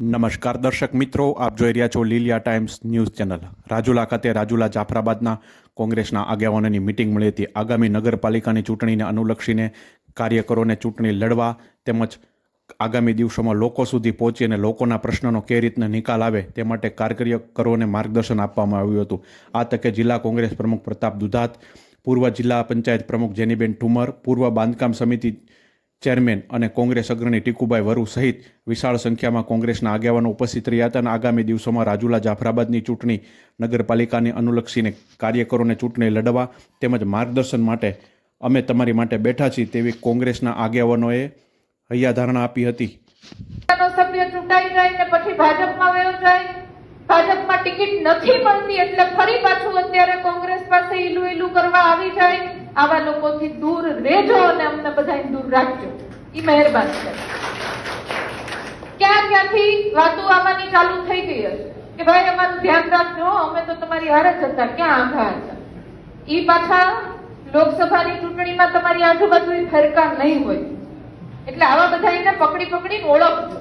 નમસ્કાર દર્શક મિત્રો, આપ જોઈ રહ્યા છો Lilia Times News channel. Rajula ખાતે રાજુલા જાફરાબાદના કોંગ્રેસના આગેવાનોની મિટિંગ મળી હતી. આગામી નગરપાલિકાની ચૂંટણીને અનુલક્ષીને કાર્યકરોને ચૂંટણી લડવા તેમજ આગામી દિવસોમાં લોકો સુધી પહોંચી અને લોકોના પ્રશ્નોનો કે રીતના નિકાલ આવે તે માટે કાર્યકરોને માર્ગદર્શન આપવામાં આવ્યું હતું. આ તકે જિલ્લા કોંગ્રેસ પ્રમુખ પ્રતાપ દુધાત, પૂર્વ જિલ્લા પંચાયત પ્રમુખ જેનીબેન ઠુમર, પૂર્વ બાંધકામ સમિતિ ચેરમેન અને કોંગ્રેસ અગ્રણી ટીકુભાઈ વરુ સહિત વિશાળ સંખ્યામાં કોંગ્રેસના આગેવાનો ઉપસ્થિત રહ્યા હતા અને આગામી દિવસોમાં રાજુલા જાફરાબાદની ચૂંટણી નગરપાલિકાને અનુલક્ષીને કાર્યકરોને ચૂંટણી લડવા તેમજ માર્ગદર્શન માટે અમે તમારી માટે બેઠા છીએ તેવી કોંગ્રેસના આગેવાનોએ હૈયાધારણા આપી હતી. ભાજપમાં ટિકિટ નથી મળતી એટલે ફરી પાછું અત્યારે કોંગ્રેસ પાસે ઈલું ઈલું કરવા આવી જાય. આવા લોકોથી દૂર રહેજો અને અમને બધાને દૂર રાખજો. એ મહેરબાની છે ક્યાં ક્યાંથી વાતો આવવાની ચાલુ થઈ ગઈ હશે? કે ભાઈ, અમારું ધ્યાન રાખજો, અમે તો તમારી હારે જ હતા, ક્યાં આંધા હતા? એ પાછા લોકસભાની ચૂંટણીમાં તમારી આજુબાજુ ફરકા નહીં હોય. એટલે આવા બધા એને પકડી પકડીને ઓળખજો.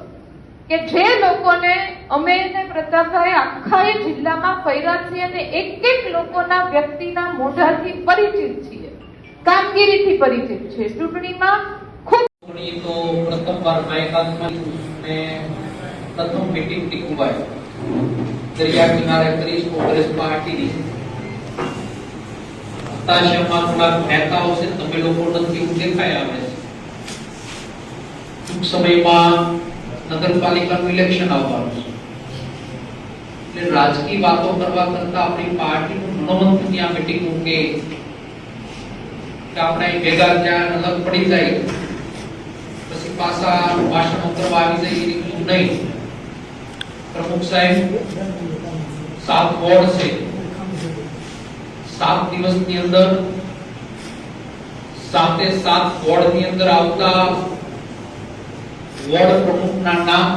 કે જે લોકોને અમે ને પ્રતાપભાઈ આખા જિલ્લામાં ફર્યા છીએ અને એક એક લોકોના વ્યક્તિના મોઢાથી પરિચિત છીએ. કામગીરીથી પરિચિત છે. ચૂંટણીમાં ખૂબ તો પ્રથમવાર માયકાતમાં ને પ્રથમ મીટિંગ ટીકુભાઈ દરિયા કિનારે કરી કોંગ્રેસ પાર્ટીની હતાશામાં થોડાક નેતાઓ છે, તમે લોકો નથી એવું દેખાય છે. ટૂંક સમયમાં નગરપાલિકાનું ઇલેક્શન આવવાનું છે. એટલે રાજકીય વાતો કરવા કરતા આપણી પાર્ટીનું મનોમંથન ત્યાં મીટિંગ મૂકે કે આપણે ભેગા ત્યાં અલગ પડી જાય. પછી પાછા ભાષણ કરવા આવી જાય એ રીતનું નહીં. પ્રમુખ સાહેબ, સાત વોર્ડ છે. સાત દિવસની અંદર સાતે સાત વોર્ડની અંદર આવતા વોર્ડ પ્રમુખના નામ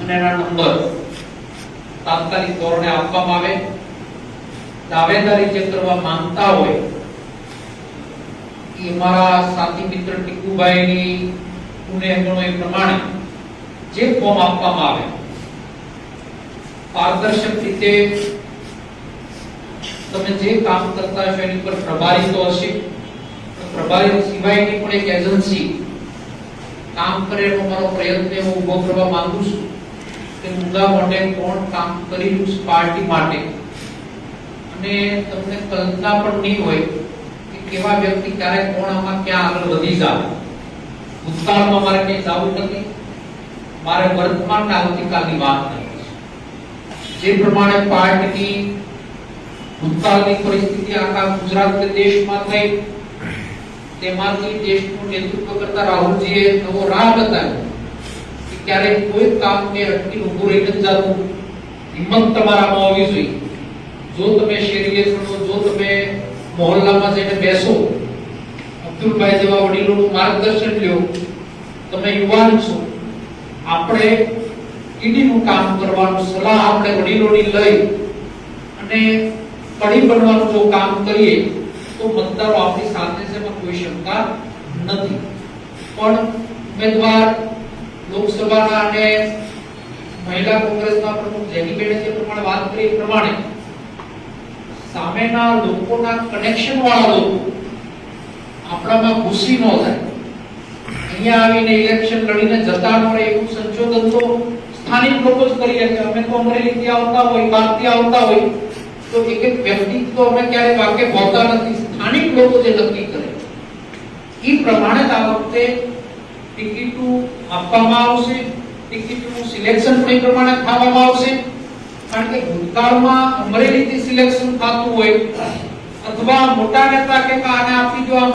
અને એના નંબર તાત્કાલિક ધોરણે આપવામાં આવે. દાવેદારી જે કરવા માંગતા હોય એ મારા સાથી મિત્ર ટીકુભાઈની પુણે એ પ્રમાણે જે ફોર્મ આપવામાં આવે, પારદર્શક રીતે તમે જે કામ કરતા છો એની પર પ્રભારી તો હશે પ્રભારી સિવાયની પણ એક એજન્સી કામ કરે એનો મારો પ્રયત્ન હું ઊભો કરવા માંગુ છું કે મુદ્દા માટે કોણ કામ કરી રહ્યું છે પાર્ટી માટે. અને તમને કલ્પના પણ નહીં હોય કે કેવા વ્યક્તિ ક્યારે કોણ આમાં ક્યાં આગળ વધી જાય ભૂતકાળમાં મારે ક્યાંય જવું નથી. મારે વર્તમાન ને આવતીકાલની વાત કરવી છે. જે પ્રમાણે પાર્ટીની ભૂતકાળની પરિસ્થિતિ આખા ગુજરાત કે દેશમાં થઈ, તેમાંથી દેશનું નેતૃત્વ કરતા રાહુલજીએ નવો રાહ બતાવ્યો કે ક્યારેક કોઈ કામને અટકી ઊભું રહી નથી જતું. હિંમત તમારામાં હોવી જોઈએ. જો તમે શેરીએ ચડો, જો તમે મોહલ્લામાં જઈને બેસો. અબ્દુલભાઈ જેવા વડીલોનું માર્ગદર્શન લ્યો. તમે યુવાન છો. આપણે ઈડીનું કામ કરવાનું, સલાહ આપણે વડીલોની લઈ અને કડી બનવાનું જો કામ કરીએ, તો મતદારો આપણી સાથે છે કોઈ શંકા નથી. પણ ઉમેદવાર લોકસભાના અને મહિલા કોંગ્રેસના પ્રમુખ જેનીબેને જે પ્રમાણે વાત કરી એ પ્રમાણે સામેના લોકોના કનેક્શન વાળા લોકો આપણામાં ઘૂસી ન થાય. અહીંયા આવીને ઇલેક્શન લડીને જતા ન રહે એવું સંશોધન તો સ્થાનિક લોકો જ કરી શકે અમે તો અમરેલીથી આવતા હોય, બહારથી આવતા હોય, તો એક એક વ્યક્તિ તો અમે ક્યારે વાકેફ હોતા નથી. સ્થાનિક લોકો જે નક્કી કરે એ પ્રમાણે આ વખતે ટિકિટો આપવામાં આવશે, ટિકિટનું સિલેક્શન પણ એ પ્રમાણે થવામાં આવશે. કારણ કે ભૂતકાળમાં અમરેલીથી સિલેક્શન થતું હોય અથવા મોટા નેતા કે આને આપી આમ